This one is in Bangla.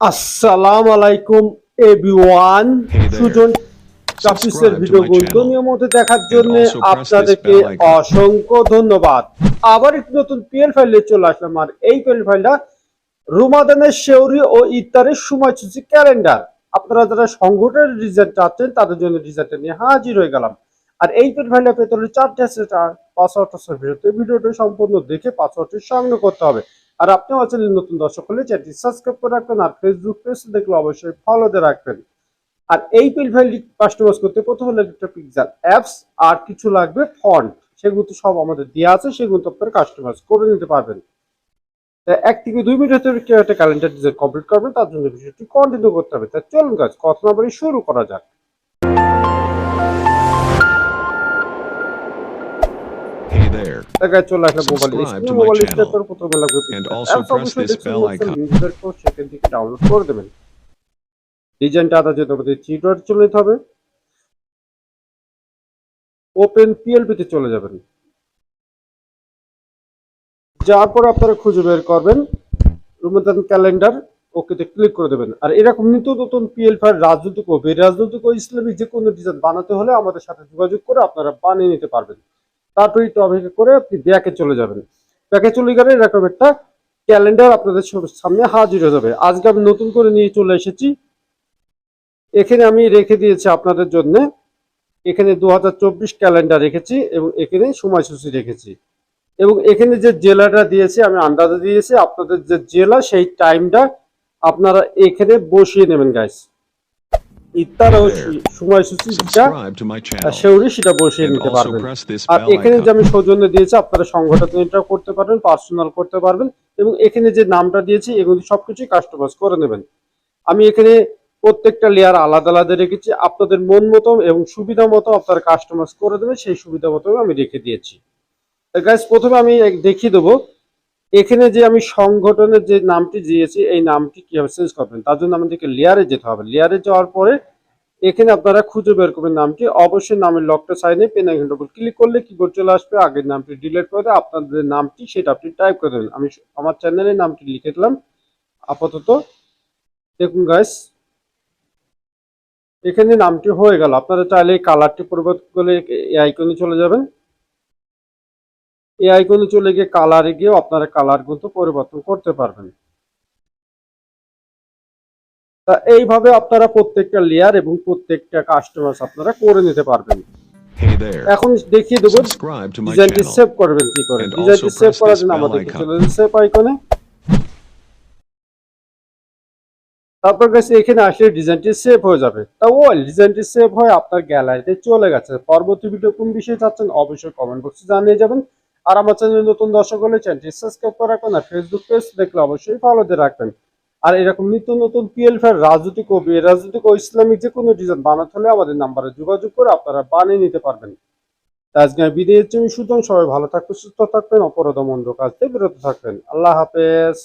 আসসালামু আলাইকুম এভরিওয়ান সুজন কাপিসের Subscribe to ভিডিও my গুলো channel. নিয়মিত দেখার জন্য আপনাদেরকে. অসংখ্য ধন্যবাদ। আবার একটি নতুন পিএল ফাইল চলে আসলাম আর এই পিএল ফাইলটা রুমাদানের শেউরি ও ইত্তারের সময়সূচি ক্যালেন্ডার আপনারা যারা সংগঠনের ডিজাইন চাচ্ছেন তাদের জন্য ডিজাইনটা নিয়ে হাজির হয়ে গেলাম। আর এই পেন ফাইলটা পেতে হলে চারটে আছে পাসওয়ার্ড আছে ভিডিওতে ভিডিওটা সম্পূর্ণ দেখে পাসওয়ার্ডটি সংগ্রহ করতে হবে। আর আপনি আমার চ্যানেল নতুন দর্শক হলে চ্যানেলটি সাবস্ক্রাইব করে রাখবেন আর ফেসবুক পেজ দেখলে অবশ্যই ফলোতে রাখবেন। আর এই পেন ফাইলটি কাস্টমাইজ করতে প্রথমে লাগবে একটা পিক্সেল অ্যাপস আর কিছু লাগবে ফন্ট সেগুলো তো সব আমাদের দেওয়া আছে, সেগুলো তো আপনারা কাস্টমাইজ করে নিতে পারবেন। এক থেকে দুই মিনিট ভিতরে কেউ একটা ক্যালেন্ডার ডিজাইন কমপ্লিট করবেন, তার জন্য বিষয়টি কন্টিনিউ করতে হবে। তা চলুন কাজ কথা না শুরু করা যাক। Hey there. দেখা চলে আসলে mobile Subscribe to my channel. Screen প্রথমে লাগবে And also press this bell icon. link দেওয়া আছে, সেখান থেকে ডাউনলোড করে দেবেন ডিজাইনটা আদা যেতে হবে থ্রি ডট চলে যেতে হবে ওপেন পিএলপি তে চলে যাবেন যাওয়ার পর আপনারা খুঁজে বের করবেন রুমদান ক্যালেন্ডার ওকেতে ক্লিক করে দেবেন আর এরকম নিত্য নতুন পিএল ফাইল রাজনৈতিক ও বেরাজনৈতিক ও ইসলামিক যে কোনো ডিজাইন বানাতে হলে আমাদের সাথে যোগাযোগ করে আপনারা বানিয়ে নিতে পারবেন তারপরে একটু অপেক্ষা করে আপনি ব্যাকে চলে যাবেন। ব্যাকে চলে গেলে এরকম একটা ক্যালেন্ডার আপনাদের সামনে হাজির হয়ে যাবে। আজকে আমি নতুন করে নিয়ে চলে এসেছি। এখানে আমি রেখে দিয়েছি আপনাদের জন্য। এখানে দু হাজার চব্বিশ ক্যালেন্ডার রেখেছি এবং এখানে সময়সূচি রেখেছি। এবং এখানে যে জেলাটা দিয়েছি, আমি আন্দাজে দিয়েছি, আপনাদের যে জেলা সেই টাইমটা আপনারা এখানে বসিয়ে নেবেন গাইস ইত্যার ও সময়সূচি যেটা Subscribe to my channel. সেউরি সেটা বসিয়ে নিতে পারবেন। আর এখানে যে আমি সৌজন্য দিয়েছি আপনারা সংগঠনটা করতে পারবেন পার্সোনাল করতে পারবেন এবং এখানে যে নামটা দিয়েছি এগুলি সবকিছুই কাস্টমাইজ করে নেবেন। আমি এখানে প্রত্যেকটা লেয়ার আলাদা আলাদা রেখেছি। আপনাদের মন মতো এবং সুবিধা মতো আপনারা কাস্টমাইজ করে দেবেন সেই সুবিধা মতো আমি রেখে দিয়েছি। গাইজ প্রথমে আমি দেখিয়ে দেবো এখানে যে আমি সংগঠনের যে নামটি দিয়েছি, এই নামটি কীভাবে চেঞ্জ করবেন, তার জন্য আমাদেরকে লেয়ারে যেতে হবে। লেয়ারে যাওয়ার পরে এখানে আপনারা খুঁজে বের করবেন নামটি, অবশ্যই নামের লকটা সাইনে পেন আইকন ডবল ক্লিক করলে কিবোর্ড চলে আসবে, আগের নামটি ডিলিট করে আপনাদের নামটি সেটা আপনি টাইপ করে দেবেন। আমি আমার চ্যানেলের নামটি লিখে দিলাম, আপাতত। দেখুন গাইস এখানে নামটি হয়ে গেল, আপনারা চাইলে কালারটি পরিবর্তন করে আইকনে চলে যাবেন। এই আইকনে চলে গিয়ে কালারে গিয়ে আপনারা কালার কিন্তু পরিবর্তন করতে পারবেন। তা এইভাবে আপনারা প্রত্যেকটা লেয়ার এবং প্রত্যেকটা কাস্টমার আপনারা করে নিতে পারবেন। এখন দেখিয়ে দেবো ডিজাইনটি সেভ করবেন কি করে। ডিজাইনটি সেভ করার জন্য icon. চলে সেভ আইকনে তারপর গেছে এখানে আসলে ডিজাইনটি সেভ হয়ে যাবে। তা ওই ডিজাইনটি সেভ হয়ে আপনার গ্যালারিতে চলে গেছে। পরবর্তী ভিডিও কোন বিষয়ে চাচ্ছেন অবশ্যই কমেন্ট বক্সে জানিয়ে যাবেন। আর আমার চ্যানেলে নতুন দর্শক হলে চ্যানেলটি সাবস্ক্রাইব করে রাখবেন আর ফেসবুক পেজ দেখলে অবশ্যই ফলো দিয়ে রাখবেন। আর এরকম নিত্য নতুন পিএল ফের রাজনৈতিক ও রাজনৈতিক ও ইসলামিক যে কোনো ডিজাইন বানাতে হলে আমাদের নাম্বারে যোগাযোগ করে আপনারা বানিয়ে নিতে পারবেন। আজকে হচ্ছি আমি সুতরাং সবাই ভালো থাকবেন, সুস্থ থাকবেন অপরাধ মন্দ কাজ থেকে বিরত থাকবেন। আল্লাহ হাফেজ।